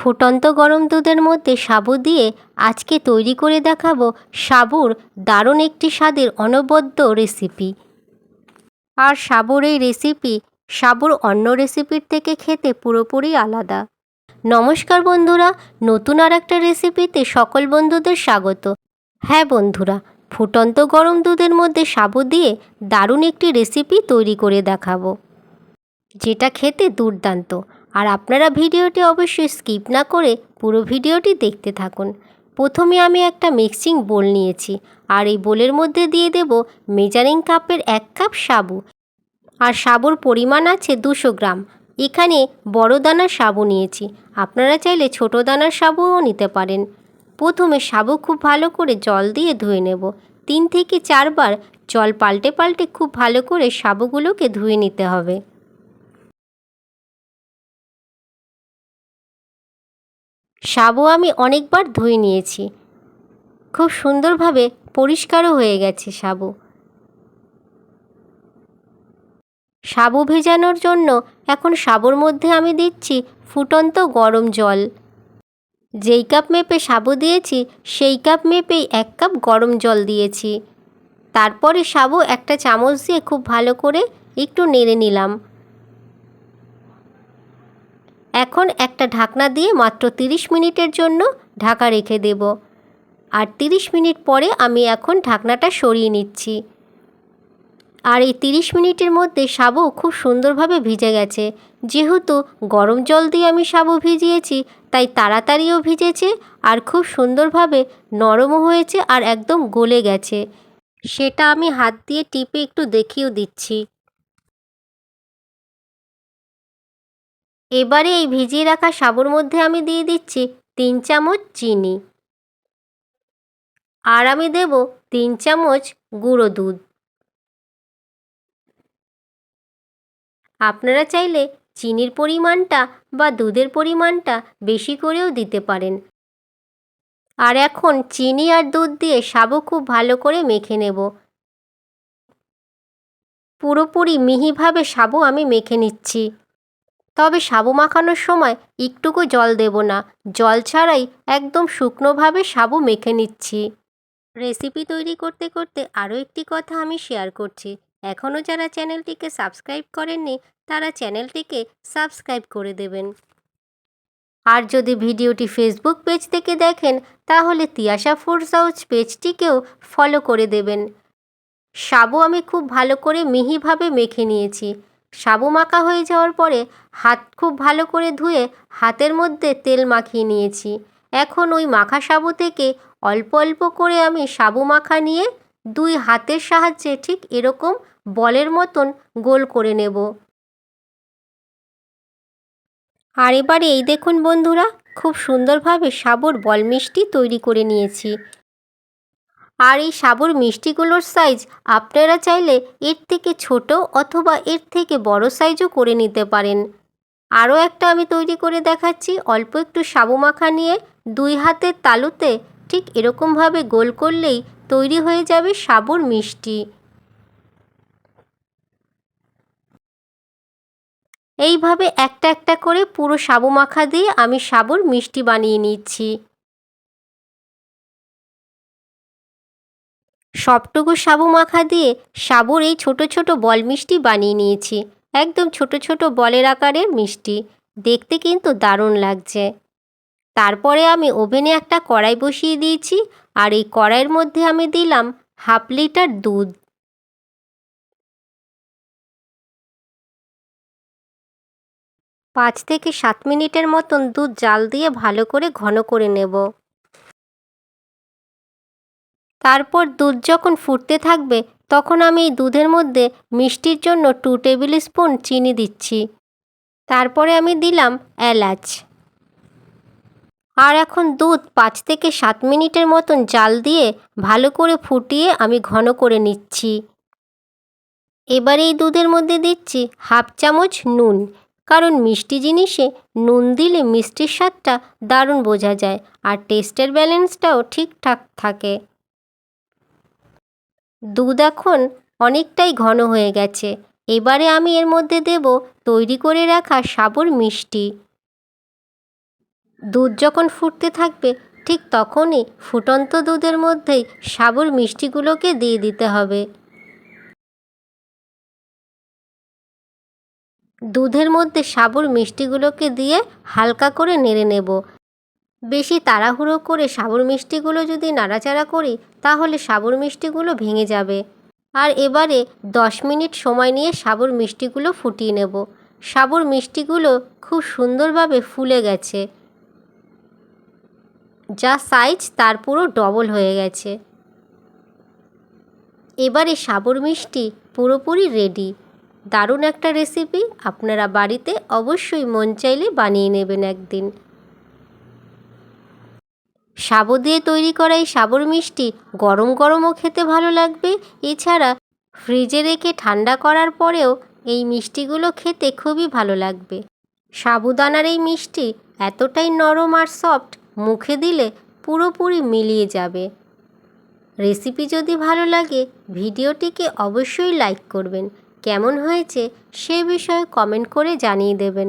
ফুটন্ত গরম দুধের মধ্যে সাবু দিয়ে আজকে তৈরি করে দেখাবো সাবুর দারুণ একটি স্বাদের অনবদ্য রেসিপি। আর সাবুর এই রেসিপি সাবুর অন্য রেসিপির থেকে খেতে পুরোপুরি আলাদা। নমস্কার বন্ধুরা, নতুন আর একটা রেসিপিতে সকল বন্ধুদের স্বাগত। হ্যাঁ বন্ধুরা, ফুটন্ত গরম দুধের মধ্যে সাবু দিয়ে দারুণ একটি রেসিপি তৈরি করে দেখাবো, যেটা খেতে দুর্দান্ত। আর আপনারা ভিডিওটি অবশ্যই স্কিপ না করে পুরো ভিডিওটি দেখতে থাকুন। প্রথমে আমি একটা মিক্সিং বোল নিয়েছি আর এই বোলের মধ্যে দিয়ে দেব মেজারিং কাপের এক কাপ সাবু। আর সাবুর পরিমাণ আছে দুশো গ্রাম। এখানে বড় দানার সাবু নিয়েছি। আপনারা চাইলে ছোট দানার সাবুও নিতে পারেন। প্রথমে সাবু খুব ভালো করে জল দিয়ে ধুয়ে নেব। তিন থেকে চারবার জল পাল্টে পাল্টে খুব ভালো করে সাবুগুলোকে ধুয়ে নিতে হবে। সাবু আমি অনেকবার ধুয়ে নিয়েছি। খুব সুন্দরভাবে পরিষ্কারও হয়ে গেছে সাবু। সাবু ভেজানোর জন্য এখন সাবুর মধ্যে আমি দিচ্ছি ফুটন্ত গরম জল। যেই কাপ মেপে সাবু দিয়েছি, সেই কাপ মেপেই এক কাপ গরম জল দিয়েছি। তারপরে সাবু একটা চামচ দিয়ে খুব ভালো করে একটু নেড়ে নিলাম। এখন একটা ঢাকনা দিয়ে মাত্র তিরিশ মিনিটের জন্য ঢাকা রেখে দেব। আর তিরিশ মিনিট পরে আমি এখন ঢাকনাটা সরিয়ে নিচ্ছি। আর এই তিরিশ মিনিটের মধ্যে সাবু খুব সুন্দরভাবে ভিজে গেছে। যেহেতু গরম জল দিয়ে আমি সাবু ভিজিয়েছি, তাই তাড়াতাড়িও ভিজেছে আর খুব সুন্দরভাবে নরমও হয়েছে আর একদম গলে গেছে। সেটা আমি হাত দিয়ে টিপে একটু দেখিয়েও দিচ্ছি। এবারে এই ভিজিয়ে রাখা সাবুর মধ্যে আমি দিয়ে দিচ্ছি তিন চামচ চিনি। আর আমি দেব তিন চামচ গুঁড়ো দুধ। আপনারা চাইলে চিনির পরিমাণটা বা দুধের পরিমাণটা বেশি করেও দিতে পারেন। আর এখন চিনি আর দুধ দিয়ে সাবু খুব ভালো করে মেখে নেব। পুরোপুরি মিহিভাবে সাবু আমি মেখে নিচ্ছি। তবে সাবু মাখানোর সময় একটুকু জল দেব না। জল ছাড়াই একদম শুকনোভাবে সাবু মেখে নিচ্ছি। রেসিপি তৈরি করতে করতে আরও একটি কথা আমি শেয়ার করছি। এখনও যারা চ্যানেলটিকে সাবস্ক্রাইব করেননি, তারা চ্যানেলটিকে সাবস্ক্রাইব করে দেবেন। আর যদি ভিডিওটি ফেসবুক পেজ থেকে দেখেন, তাহলে তিয়াশা ফুডস হাউস পেজটিকেও ফলো করে দেবেন। সাবু আমি খুব ভালো করে মিহিভাবে মেখে নিয়েছি। সাবু মাখা হয়ে যাওয়ার পরে হাত খুব ভালো করে ধুয়ে হাতের মধ্যে তেল মাখিয়ে নিয়েছি। এখন ওই মাখা সাবু থেকে অল্প অল্প করে আমি সাবু মাখা নিয়ে দুই হাতের সাহায্যে ঠিক এরকম বলের মতন গোল করে নেব। আর এবারে এই দেখুন বন্ধুরা, খুব সুন্দরভাবে সাবুর বল মিষ্টি তৈরি করে নিয়েছি। আর এই সাবুর মিষ্টিগুলোর সাইজ আপনারা চাইলে এর থেকে ছোট অথবা এর থেকে বড় সাইজও করে নিতে পারেন। আরও একটা আমি তৈরি করে দেখাচ্ছি, অল্প একটু সাবু মাখা নিয়ে দুই হাতের তালুতে ঠিক এরকমভাবে গোল করলেই তৈরি হয়ে যাবে সাবুর মিষ্টি। এইভাবে একটা একটা করে পুরো সাবু মাখা দিয়ে আমি সাবুর মিষ্টি বানিয়ে নিচ্ছি। সবটুকু সাবু মাখা দিয়ে সাবুর এই ছোট ছোট বল মিষ্টি বানিয়ে নিয়েছি। একদম ছোট ছোট বলের আকারের মিষ্টি। দেখতে কিন্তু দারুণ লাগছে। তারপরে আমি ওভেনে একটা কড়াই বসিয়ে দিয়েছি আর এই কড়াইয়ের মধ্যে আমি দিলাম হাফ লিটার দুধ। পাঁচ থেকে সাত মিনিটের মতন দুধ জাল দিয়ে ভালো করে ঘন করে নেব। তারপর দুধ যখন ফুটতে থাকবে, তখন আমি এই দুধের মধ্যে মিষ্টির জন্য টু টেবিল স্পুন চিনি দিচ্ছি। তারপরে আমি দিলাম এলাচ। আর এখন দুধ পাঁচ থেকে সাত মিনিটের মতন জাল দিয়ে ভালো করে ফুটিয়ে আমি ঘন করে নিচ্ছি। এবার এই দুধের মধ্যে দিচ্ছি হাফ চামচ নুন, কারণ মিষ্টি জিনিসে নুন দিলে মিষ্টির স্বাদটা দারুণ বোঝা যায় আর টেস্টের ব্যালেন্সটাও ঠিকঠাক থাকে। দুধ এখন অনেকটাই ঘন হয়ে গেছে। এবারে আমি এর মধ্যে দেব তৈরি করে রাখা সাবুর মিষ্টি। দুধ যখন ফুটতে থাকবে, ঠিক তখনই ফুটন্ত দুধের মধ্যেই সাবুর মিষ্টিগুলোকে দিয়ে দিতে হবে। দুধের মধ্যে সাবুর মিষ্টিগুলোকে দিয়ে হালকা করে নেড়ে নেব। বেশি তাড়াহুড়ো করে সাবুর মিষ্টিগুলো যদি নাড়াচাড়া করি, তাহলে সাবুর মিষ্টিগুলো ভেঙে যাবে। আর এবারে দশ মিনিট সময় নিয়ে সাবুর মিষ্টিগুলো ফুটিয়ে নেব। সাবুর মিষ্টিগুলো খুব সুন্দরভাবে ফুলে গেছে। যা সাইজ তার পুরো ডবল হয়ে গেছে। এবারে সাবুর মিষ্টি পুরোপুরি রেডি দারুণ একটা রেসিপি আপনারা বাড়িতে অবশ্যই মন চাইলে বানিয়ে নেবেন একদিন। সাবু দিয়ে তৈরি করা এই সাবুর মিষ্টি গরম গরমও খেতে ভালো লাগবে। এছাড়া ফ্রিজে রেখে ঠান্ডা করার পরেও এই মিষ্টিগুলো খেতে খুবই ভালো লাগবে। সাবুদানার এই মিষ্টি এতটাই নরম আর সফট, মুখে দিলে পুরোপুরি মিলিয়ে যাবে। রেসিপি যদি ভালো লাগে, ভিডিওটিকে অবশ্যই লাইক করবেন। কেমন হয়েছে সে বিষয়ে কমেন্ট করে জানিয়ে দেবেন।